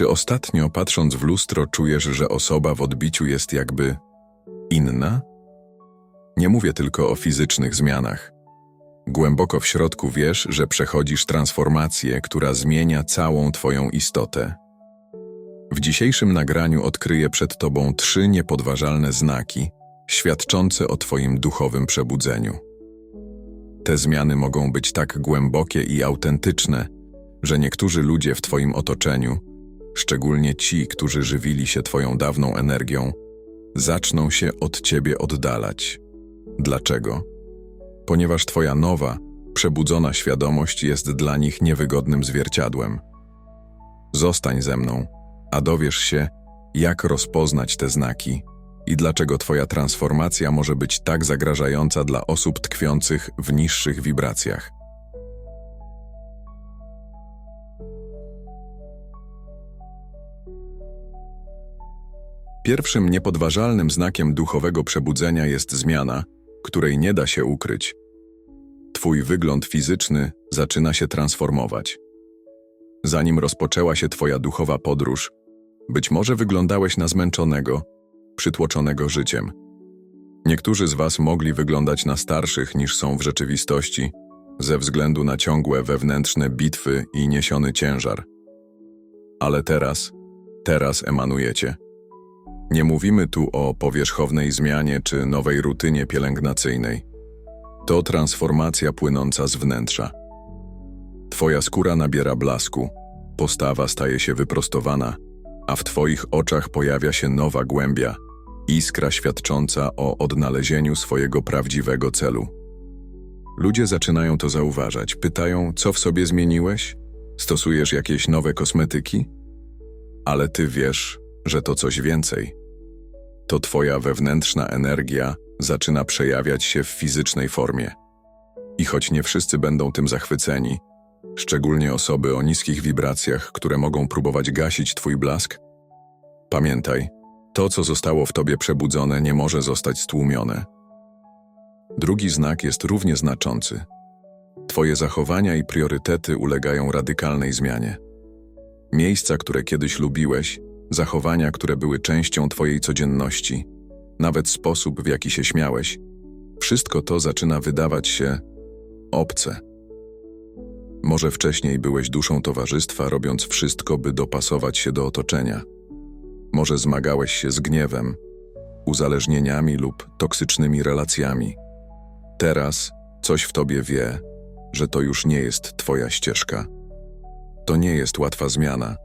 Czy ostatnio, patrząc w lustro, czujesz, że osoba w odbiciu jest jakby inna? Nie mówię tylko o fizycznych zmianach. Głęboko w środku wiesz, że przechodzisz transformację, która zmienia całą Twoją istotę. W dzisiejszym nagraniu odkryję przed Tobą trzy niepodważalne znaki, świadczące o Twoim duchowym przebudzeniu. Te zmiany mogą być tak głębokie i autentyczne, że niektórzy ludzie w Twoim otoczeniu, szczególnie ci, którzy żywili się Twoją dawną energią, zaczną się od Ciebie oddalać. Dlaczego? Ponieważ Twoja nowa, przebudzona świadomość jest dla nich niewygodnym zwierciadłem. Zostań ze mną, a dowiesz się, jak rozpoznać te znaki i dlaczego Twoja transformacja może być tak zagrażająca dla osób tkwiących w niższych wibracjach. Pierwszym niepodważalnym znakiem duchowego przebudzenia jest zmiana, której nie da się ukryć. Twój wygląd fizyczny zaczyna się transformować. Zanim rozpoczęła się Twoja duchowa podróż, być może wyglądałeś na zmęczonego, przytłoczonego życiem. Niektórzy z Was mogli wyglądać na starszych niż są w rzeczywistości, ze względu na ciągłe wewnętrzne bitwy i niesiony ciężar. Ale teraz, teraz emanujecie. Nie mówimy tu o powierzchownej zmianie czy nowej rutynie pielęgnacyjnej. To transformacja płynąca z wnętrza. Twoja skóra nabiera blasku, postawa staje się wyprostowana, a w Twoich oczach pojawia się nowa głębia, iskra świadcząca o odnalezieniu swojego prawdziwego celu. Ludzie zaczynają to zauważać, pytają, co w sobie zmieniłeś? Stosujesz jakieś nowe kosmetyki? Ale Ty wiesz, że to coś więcej. To Twoja wewnętrzna energia zaczyna przejawiać się w fizycznej formie. I choć nie wszyscy będą tym zachwyceni, szczególnie osoby o niskich wibracjach, które mogą próbować gasić Twój blask, pamiętaj, to, co zostało w Tobie przebudzone, nie może zostać stłumione. Drugi znak jest równie znaczący. Twoje zachowania i priorytety ulegają radykalnej zmianie. Miejsca, które kiedyś lubiłeś, zachowania, które były częścią Twojej codzienności, nawet sposób, w jaki się śmiałeś, wszystko to zaczyna wydawać się obce. Może wcześniej byłeś duszą towarzystwa, robiąc wszystko, by dopasować się do otoczenia. Może zmagałeś się z gniewem, uzależnieniami lub toksycznymi relacjami. Teraz coś w tobie wie, że to już nie jest Twoja ścieżka. To nie jest łatwa zmiana.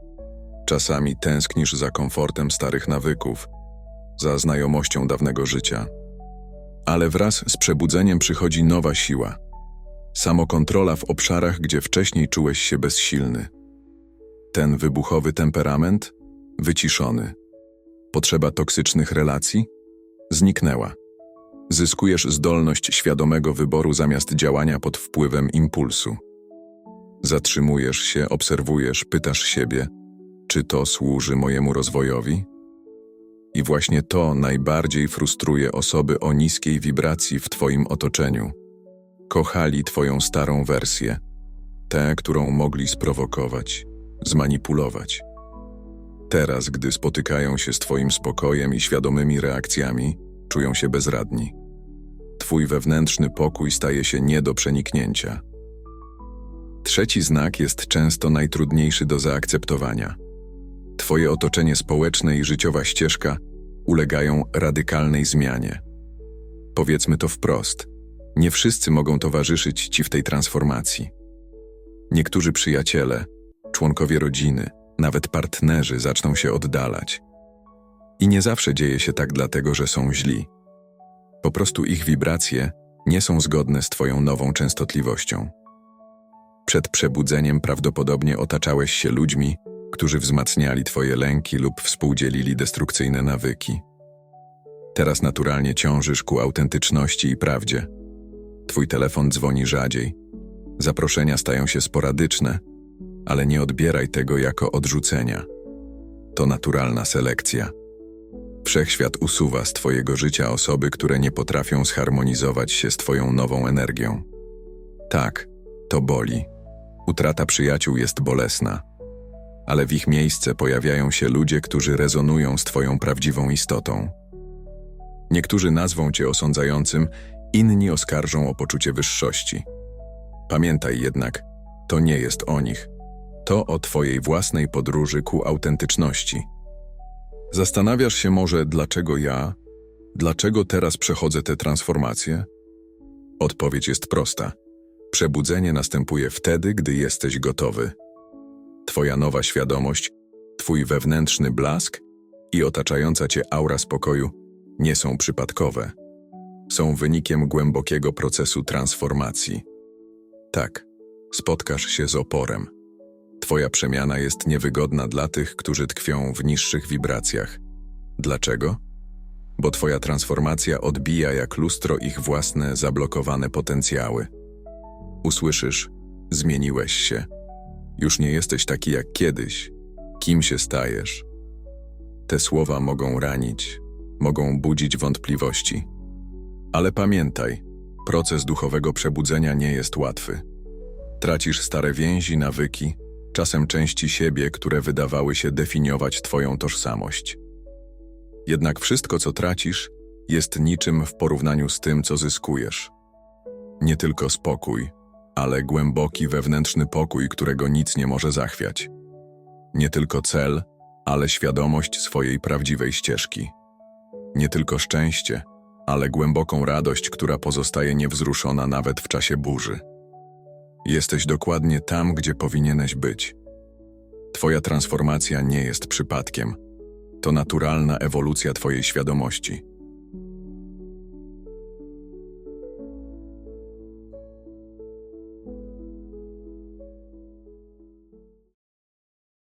Czasami tęsknisz za komfortem starych nawyków, za znajomością dawnego życia. Ale wraz z przebudzeniem przychodzi nowa siła. Samokontrola w obszarach, gdzie wcześniej czułeś się bezsilny. Ten wybuchowy temperament wyciszony. Potrzeba toksycznych relacji zniknęła. Zyskujesz zdolność świadomego wyboru zamiast działania pod wpływem impulsu. Zatrzymujesz się, obserwujesz, pytasz siebie, czy to służy mojemu rozwojowi? I właśnie to najbardziej frustruje osoby o niskiej wibracji w Twoim otoczeniu. Kochali Twoją starą wersję, tę, którą mogli sprowokować, zmanipulować. Teraz, gdy spotykają się z Twoim spokojem i świadomymi reakcjami, czują się bezradni. Twój wewnętrzny pokój staje się nie do przeniknięcia. Trzeci znak jest często najtrudniejszy do zaakceptowania. Twoje otoczenie społeczne i życiowa ścieżka ulegają radykalnej zmianie. Powiedzmy to wprost: nie wszyscy mogą towarzyszyć Ci w tej transformacji. Niektórzy przyjaciele, członkowie rodziny, nawet partnerzy zaczną się oddalać. I nie zawsze dzieje się tak dlatego, że są źli. Po prostu ich wibracje nie są zgodne z Twoją nową częstotliwością. Przed przebudzeniem prawdopodobnie otaczałeś się ludźmi, którzy wzmacniali Twoje lęki lub współdzielili destrukcyjne nawyki. Teraz naturalnie ciążysz ku autentyczności i prawdzie. Twój telefon dzwoni rzadziej. Zaproszenia stają się sporadyczne, ale nie odbieraj tego jako odrzucenia. To naturalna selekcja. Wszechświat usuwa z Twojego życia osoby, które nie potrafią zharmonizować się z Twoją nową energią. Tak, to boli. Utrata przyjaciół jest bolesna. Ale w ich miejsce pojawiają się ludzie, którzy rezonują z Twoją prawdziwą istotą. Niektórzy nazwą Cię osądzającym, inni oskarżą o poczucie wyższości. Pamiętaj jednak, to nie jest o nich. To o Twojej własnej podróży ku autentyczności. Zastanawiasz się może, dlaczego ja, dlaczego teraz przechodzę tę transformację? Odpowiedź jest prosta. Przebudzenie następuje wtedy, gdy jesteś gotowy. Twoja nowa świadomość, Twój wewnętrzny blask i otaczająca Cię aura spokoju nie są przypadkowe. Są wynikiem głębokiego procesu transformacji. Tak, spotkasz się z oporem. Twoja przemiana jest niewygodna dla tych, którzy tkwią w niższych wibracjach. Dlaczego? Bo Twoja transformacja odbija jak lustro ich własne zablokowane potencjały. Usłyszysz, zmieniłeś się. Już nie jesteś taki jak kiedyś. Kim się stajesz? Te słowa mogą ranić, mogą budzić wątpliwości. Ale pamiętaj, proces duchowego przebudzenia nie jest łatwy. Tracisz stare więzi, nawyki, czasem części siebie, które wydawały się definiować Twoją tożsamość. Jednak wszystko, co tracisz, jest niczym w porównaniu z tym, co zyskujesz. Nie tylko spokój, ale głęboki wewnętrzny pokój, którego nic nie może zachwiać. Nie tylko cel, ale świadomość swojej prawdziwej ścieżki. Nie tylko szczęście, ale głęboką radość, która pozostaje niewzruszona nawet w czasie burzy. Jesteś dokładnie tam, gdzie powinieneś być. Twoja transformacja nie jest przypadkiem. To naturalna ewolucja Twojej świadomości.